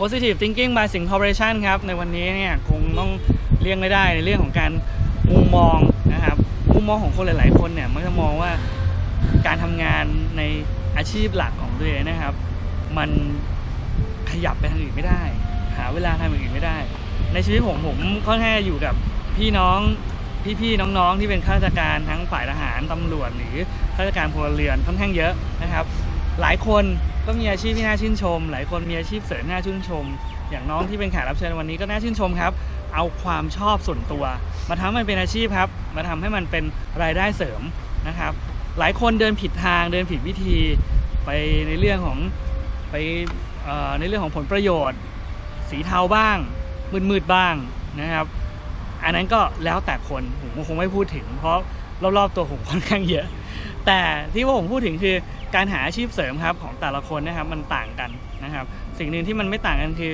Positive Thinking by Sing Corporation ครับ ในวันนี้เนี่ยคงต้องเลี่ยงไม่ได้ในเรื่องของการมุมมองนะครับ มุมมองของคนหลาย ๆ คนเนี่ยมักจะมองว่าการทำงานในอาชีพหลักของตัวเองนะครับ มันขยับไปทางอื่นไม่ได้ หาเวลาทำอย่างอื่นไม่ได้ ในชีวิตผมผมค่อนข้างอยู่กับพี่น้องพี่ๆน้องๆที่เป็นข้าราชการทั้งฝ่ายทหารตำรวจหรือข้าราชการพลเรือนค่อนข้างเยอะนะครับ หลายคนก็มีอาชีพที่น่าชื่นชม หลายคนมีอาชีพเสริมน่าชื่นชม อย่างน้องที่เป็นแขกรับเชิญวันนี้ก็น่าชื่นชมครับ เอาความชอบส่วนตัว มาทำให้มันเป็นอาชีพครับ มาทำให้มันเป็นรายได้เสริมนะครับ หลายคนเดินผิดทางเดินผิดวิธีไปในเรื่องของไปในเรื่องของผลประโยชน์ สีเทาบ้าง มืดๆบ้างนะครับ อันนั้นก็แล้วแต่คนผมคงไม่พูดถึง เพราะรอบๆตัวผมค่อนข้างเยอะ แต่ที่ว่าผมพูดถึงคือ การหาอาชีพเสริมครับของแต่ละคนนะครับมันต่างกันนะครับ สิ่งหนึ่งที่มันไม่ต่างกันคือ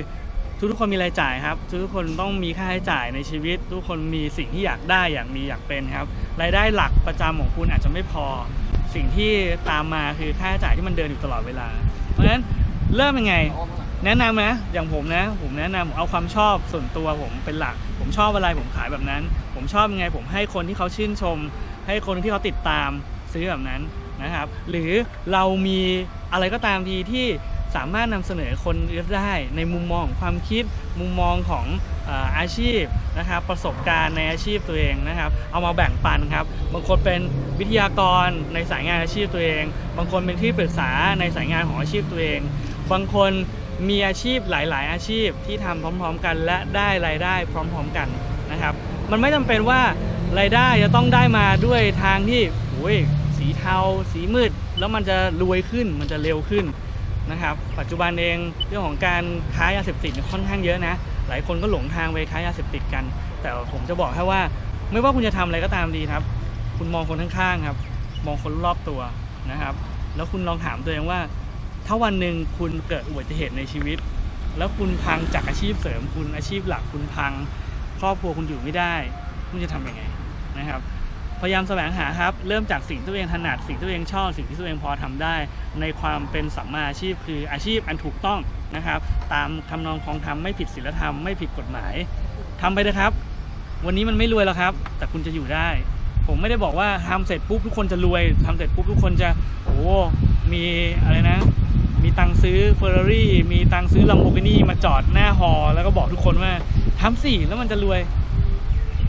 ทุกๆคนมีรายจ่ายครับ ทุกๆคนต้องมีค่าใช้จ่ายในชีวิต ทุกคนมีสิ่งที่อยากได้อยากมีอยากเป็นครับรายได้หลักประจำของคุณอาจจะไม่พอ สิ่งที่ตามมาคือค่าใช้จ่ายที่มันเดินอยู่ตลอดเวลา เพราะฉะนั้นเริ่มยังไง แนะนำนะอย่างผมนะ ผมแนะนำเอาความชอบส่วนตัวผมเป็นหลัก ผมชอบอะไรผมขายแบบนั้น ผมชอบยังไง ผมให้คนที่เขาชื่นชม ให้คนที่เขาติดตามซื้อแบบนั้น นะครับ หรือเรามีอะไรก็ตามทีที่สามารถนำเสนอคนได้ในมุมมองของความคิด มุมมองของอาชีพนะครับ ประสบการณ์ในอาชีพตัวเองนะครับ เอามาแบ่งปันครับ บางคนเป็นวิทยากรในสายงานอาชีพตัวเอง บางคนเป็นที่ปรึกษาในสายงานของอาชีพตัวเอง บางคนมีอาชีพหลาย ๆ อาชีพที่ทำพร้อม ๆ กันและได้รายได้พร้อม ๆ กันนะครับ มันไม่จำเป็นว่ารายได้จะต้องได้มาด้วยทางที่โอ้ย สีเทา สีมืด แล้วมันจะรวยขึ้นมันจะเร็วขึ้นนะครับ ปัจจุบันเองเรื่องของการค้ายาเสพติดค่อนข้างเยอะนะ หลายคนก็หลงทางไปค้ายาเสพติดกัน แต่ผมจะบอกแค่ว่า ไม่ว่าคุณจะทำอะไรก็ตามดีครับ คุณมองคนข้างๆครับ มองคนรอบตัวนะครับ แล้วคุณลองถามตัวเองว่า ถ้าวันหนึ่งคุณเกิดอุบัติเหตุในชีวิต แล้วคุณพังจากอาชีพเสริมคุณอาชีพหลักคุณพัง ครอบครัวคุณอยู่ไม่ได้ คุณจะทำยังไงนะครับ พยายามแสวงหาครับ เริ่มจากสิ่งที่ตัวเองถนัดสิ่งที่ตัวเองชอบสิ่งที่ตัวเองพอทำได้ ในความเป็นสัมมาอาชีพ คืออาชีพอันถูกต้องนะครับ ตามทำนองคลองธรรมไม่ผิดศีลธรรมไม่ผิดกฎหมายทำไปนะครับ วันนี้มันไม่รวยแล้วครับ แต่คุณจะอยู่ได้ ผมไม่ได้บอกว่าทำเสร็จปุ๊บทุกคนจะรวยทำเสร็จปุ๊บทุกคนจะโอ้มีอะไรนะ มีตังค์ซื้อเฟอร์รารี่มีตังค์ซื้อลัมโบกินีมาจอดหน้าฮอแล้วก็บอกทุกคนว่าทำสิแล้วมันจะรวย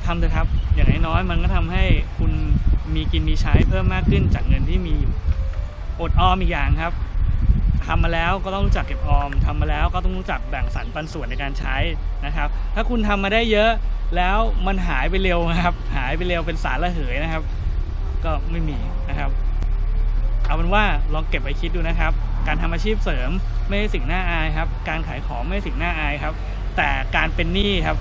ทำเถอะครับ อย่างน้อยๆมันก็ทำให้คุณมีกินมีใช้เพิ่มมากขึ้นจากเงินที่มีอยู่อดออมอีกอย่างครับทำมาแล้วก็ต้องรู้จักเก็บออมทำมาแล้วก็ต้องรู้จักแบ่งสรรปันส่วนในการใช้นะครับ ถ้าคุณทำมาได้เยอะแล้วมันหายไปเร็วนะครับ หายไปเร็วเป็นสารระเหยนะครับ ก็ไม่มีนะครับ เอาเป็นว่าลองเก็บไปคิดดูนะครับ การทำอาชีพเสริมไม่ใช่สิ่งน่าอายครับ การขายของไม่ใช่สิ่งน่าอายครับ แต่การเป็นหนี้ครับ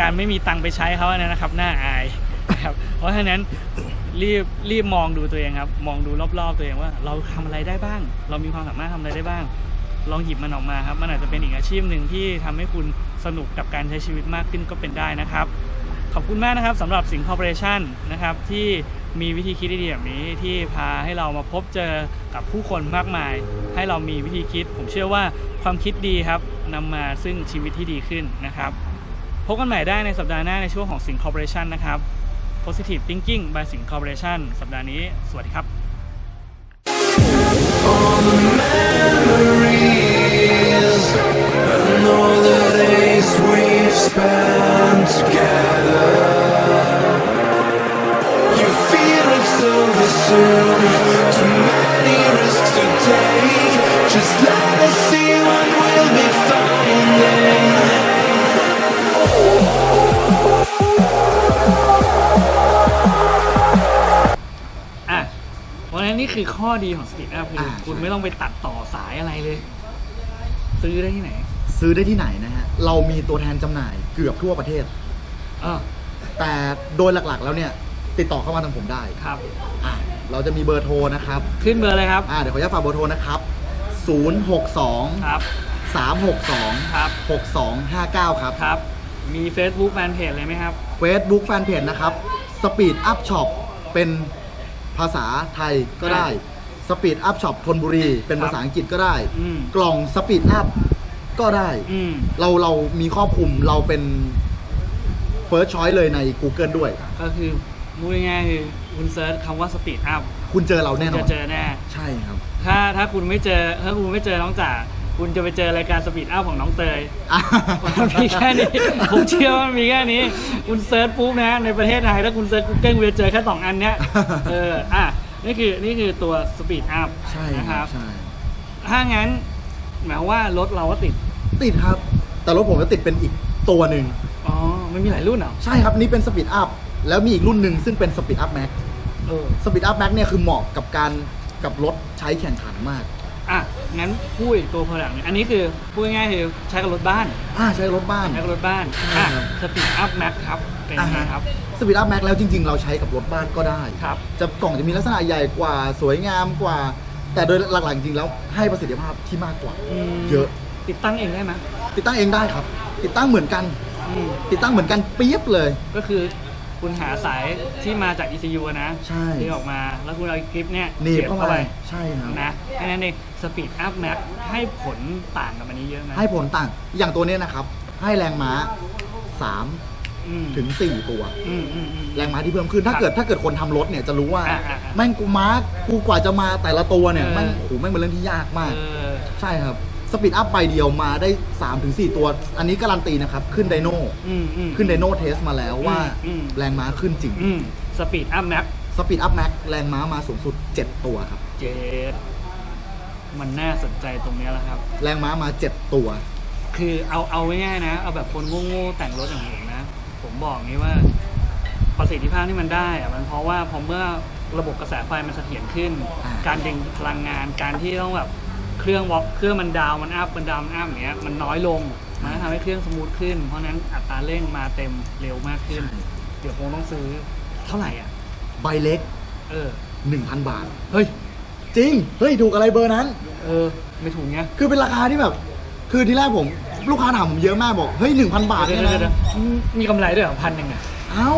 การไม่มีตังค์ไปใช้เขาอันนั้นนะครับน่าอายนะครับเพราะฉะนั้นรีบรีบมองดูตัวเองครับ มองดูรอบๆตัวเองว่า เราทำอะไรได้บ้าง เรามีความสามารถทำอะไรได้บ้าง ลองหยิบมันออกมาครับมันอาจจะเป็นอีกอาชีพหนึ่งที่ทำให้คุณสนุกกับการใช้ชีวิตมากขึ้นก็เป็นได้นะครับ ขอบคุณมากนะครับสำหรับสิงคอร์ปอเรชั่นนะครับที่มีวิธีคิดดีๆแบบนี้ที่พาให้เรามาพบเจอกับผู้คนมากมาย ให้เรามีวิธีคิด ผมเชื่อว่าความคิดดีครับนำมาซึ่งชีวิตที่ดีขึ้นนะครับ พบกันใหม่ได้ในสัปดาห์หน้าในช่วงของสิงคอร์ปอเรชันนะครับ Positive Thinking by สิงคอร์ปอเรชันสัปดาห์นี้ สวัสดีครับ นั้นนี่คือข้อดีของสปีดอัพคืออ่าคุณใช่ ไม่ต้องไปตัดต่อสายอะไรเลย ซื้อได้ที่ไหนซื้อได้ที่ไหนนะฮะ เรามีตัวแทนจำหน่ายเกือบทั่วประเทศอ่าแต่โดยหลักๆแล้วเนี่ย ติดต่อเข้ามาทางผมได้ครับ อะเราจะมีเบอร์โทรนะครับขึ้นเบอร์เลยครับ อ่าเดี๋ยวขออนุญาตฝากเบอร์โทรนะครับ 062 ครับ 362 ครับ 6259 ครับ ครับ มี Facebook แฟนเพจเลยไหมครับ Facebook Fanpage นะครับ Speed Up Shop เป็น ภาษาไทยก็ได้ Speed Up Shop ธนบุรี เป็นภาษาอังกฤษก็ได้ อืมกล่อง Speed Up ก็ได้ อืม เราเรามีครอบคลุมเราเป็น first choice เลยใน Google ด้วย ก็คือพูดง่ายๆคือคุณเซิร์ชคำว่าสปีดอัพคุณเจอเราแน่นอจะน เจอแน่ ใช่ครับ ถ้าถ้าคุณไม่เจอถ้าคุณไม่เจอน้องจ๋า คุณจะไปเจอรายการสปีดอัพของน้องเตยมันมีแค่นี้ ผมเชื่อว่ามันมีแค่นี้ คุณเซิร์ชปุ๊บนะในประเทศไทยถ้าคุณเซิร์ช Google คุณจะเจอแค่สองอันเนี้ยเอออะนี่คือนี่คือตัวสปีดอัพใช่นะคครัรับบใช่ถ้างั้น หมายความว่ารถเราก็ติด ติดครับ แต่รถผมจะติดเป็นอีกตัวหนึ่งอ๋อมันมีหลายรุ่นเหรอใช่ครับนี่เป็นสปีดอัพแล้วมีอีกรุ่นหนึ่งซึ่งเป็นสปีดอัพแม็กเออสปีดอัพแม็กเนี่ยคือเหมาะกับการกับรถใช้แข่งขันมาก อะงั้นพูดอีกตัว product หนึ่งอันนี้คือพูดง่ายๆคือใช้กับรถบ้านอ่าใช้รถบ้าน ใช้กับรถบ้านใช่อะครับสปีดอัพแม็กครับเป็นยังไงครับสปีดอัพแม็กแล้วจริง ๆ เราใช้กับรถบ้านก็ได้ครับจะกล่องจะมีลักษณะใหญ่กว่าสวยงามกว่า แต่โดยหลักๆจริงๆแล้วให้ประสิทธิภาพที่มากกว่ามเยอะติดตั้งเองได้ไหมติดตั้งเองได้ครับ ติดตั้งเหมือนกันอืมติดตั้งเหมือนกันเปียบเลย ก็คือ คุณหาสายที่มาจาก ECU อะนะใช่ที่ออกมาแล้วคุณเอาคลิปเนี่ยหนีบเสียบเข้าเข้าไปไปใช่ครับ นะแค่นั้นเองสปีดอัพแม็กให้ผลต่างกับอันนี้เยอะไหมให้ผลต่างอย่างตัวเนี้ยนะครับ ให้แรงม้า3อืมถึง4ตัว อืมอืมอืม แรงม้าที่เพิ่มขึ้นถ้าครับเกิดถ้าเกิดคนทำรถเนี่ยจะรู้ว่า อ่าอ่าอ่าแม่งกูม้ากูกว่าจะมาแต่ละตัวเนี่ยเออ แม่งโอ้โหแม่งเป็นเรื่องที่ยากมาก เออ ใช่ครับ สปีดอัพใบเดียวมาได้ 3-4 ตัว อันนี้การันตีนะครับ ขึ้นไดโน่อืมอืม ขึ้นไดโน่เทสมาแล้วว่าอืม แรงม้าขึ้นจริงอืมสปีดอัพแม็กสปีดอัพแม็กแรงม้ามาสูงสุด 7 ตัวครับ เจดมันน่าสนใจตรงเนี้ยแหละครับ แรงม้ามา 7 ตัว คือเอาเอาง่ายๆนะ เอาแบบคนโง่ๆแต่งรถอย่างผมนะ ผมบอกนี้ว่าประสิทธิภาพที่มันได้อะมันเพราะว่าพอเมื่อระบบกระแสไฟมันเสถียรขึ้น อ่า การดึงพลังงานการที่ต้องแบบ เครื่องวอลเครื่องมันดาวน์มันอัพมันดาวน์มันอัพอย่างเงี้ยมันน้อยลงมันก็ทำให้เครื่องสมูทขึ้น เพราะฉะนั้นอัตราเร่งมาเต็มเร็วมากขึ้น เดี๋ยวคงต้องซื้อเท่าไหร่อะ ใบเล็ก เออ 1,000 บาท เฮ้ย จริง เฮ้ย ถูกอะไรเบอร์นั้น เออ ไม่ถูกเงี้ย คือเป็นราคาที่แบบ คือที่แรกผม ลูกค้าถามผมเยอะมากบอก เฮ้ย 1,000 บาทเดี๋เนี่ยวยเดี๋ยวนะเดี๋ยวมีกำไรด้วยเหรอพันหนึ่งอะเอ้า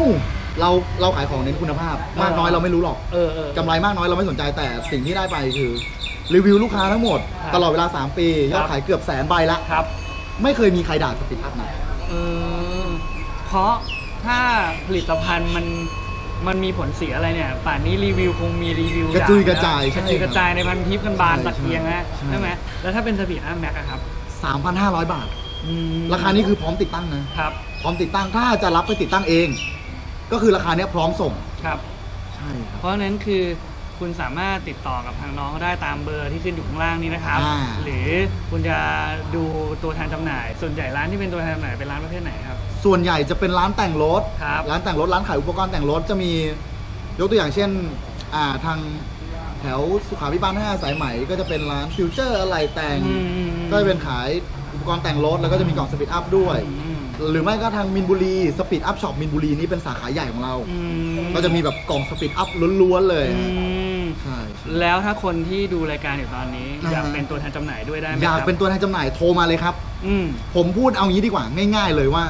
เราเราขายของเน้นคุณภาพ มากน้อยเราไม่รู้หรอกเออเออกำไรมากน้อยเราไม่สนใจแต่สิ่งที่ได้ไปคือ รีวิวลูกค้าทั้งหมดครับตลอดเวลา 3 ปียอครัดบขายเกือบแสนใบละครับ ไม่เคยมีใครด่าสปิดอัพนะเออเพราะถ้าผลิตภัณฑ์มันมันมีผลเสียอะไรเนี่ย ป่านนี้รีวิวคงมีรีวิวกระจุยด่กระจายกระจุยกระจายในพันทิปกันบานใช่ตะเกียงนะใช่ใช่ไหมแล้วถ้าเป็นสปีดอัพแม็กอะครับ 3,500 บาทอืมราคานี้คือพร้อมติดตั้งนะครับ พร้อมติดตั้งถ้าจะรับไปติดตั้งเอง ก็คือราคาเนี้ยพร้อมส่งครับ ใช่ครับเพราะฉะนั้นคือ คุณสามารถติดต่อกับทางน้องเขาได้ตามเบอร์ที่ขึ้นอยู่ข้างล่างนี้นะครับ อ่า หรือคุณจะดูตัวแทนจำหน่าย ส่วนใหญ่ร้านที่เป็นตัวแทนจำหน่ายเป็นร้านประเภทไหนครับ ส่วนใหญ่จะเป็นร้านแต่งรถ ครับ ร้านแต่งรถ ร้านขายอุปกรณ์แต่งรถจะมียกตัวอย่างเช่น อ่าทางแถวสุขาพิบาล5สายไหมก็จะเป็นร้านฟิวเจอร์อะไรแต่งอืมอืมอืมก็จะเป็นขายอุปกรณ์แต่งรถ แล้วก็จะมีกล่องสปีดอัพด้วย อืมหรือไม่ก็ทางมินบุรีสปีดอัพช็อปมินบุรีนี่เป็นสาขาใหญ่ของเรา อืมก็จะมีแบบกล่องสปีดอัพล้วนๆเลย อืม ใช่แล้วถ้าคนที่ดูรายการอยู่ตอนนี้อ่าอยากเป็นตัวแทนจำหน่ายด้วยได้ไหมอยากครับเป็นตัวแทนจำหน่ายโทรมาเลยครับ อืม ผมพูดเอางี้ดีกว่าง่ายๆเลยว่า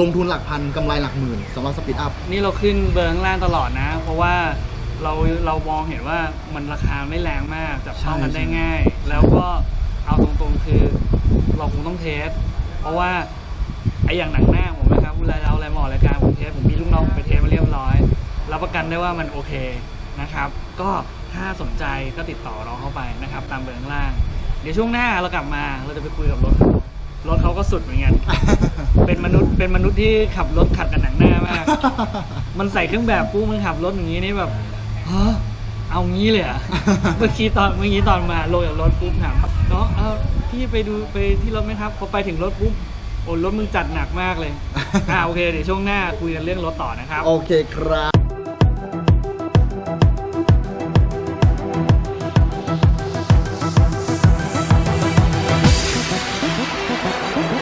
ลงทุนหลักพันกำไรหลักหมื่นสำหรับสปีดอัพ นี่เราขึ้นเบอร์ข้างล่างตลอดนะ เพราะว่าเราเรามองเห็นว่ามันราคาไม่แรงมากจับต้องกันใช่ ได้ง่าย แล้วก็เอาตรงๆคือเราคงต้องเทส เพราะว่าไอ้อย่างหนังหน้าผมนะครับเวลาเราอะไรมาออกรายการผมเทสผมมีลูกน้องผมไปเทสมาเรียบร้อยรับประกันได้ว่ามันโอเค นะครับ ก็ถ้าสนใจก็ติดต่อน้องเข้าไปนะครับ ตามเบอร์ข้างล่าง เดี๋ยวช่วงหน้าเรากลับมาเราจะไปคุยกับรถเขารถเขาก็สุดเหมือนกัน เป็นมนุษย์เป็นมนุษย์ที่ขับรถขัดกับหนังหน้ามาก มันใส่เครื่องแบบปุ๊บมันขับรถอย่างนี้นี่แบบฮะเอางี้เลยเหรอะเมื่อกี้ตอนเมื่อกี้ตอนมาลงจากรถปุ๊บถามเนาะเอาพี่ไปดูไปที่รถไหมครับพอไปถึงรถปุ๊บโอ้รถมึงจัดหนักมากเลย อ่าโอเคเดี๋ยวช่วงหน้าคุยกันเรื่องรถต่อนะครับ โอเคครับ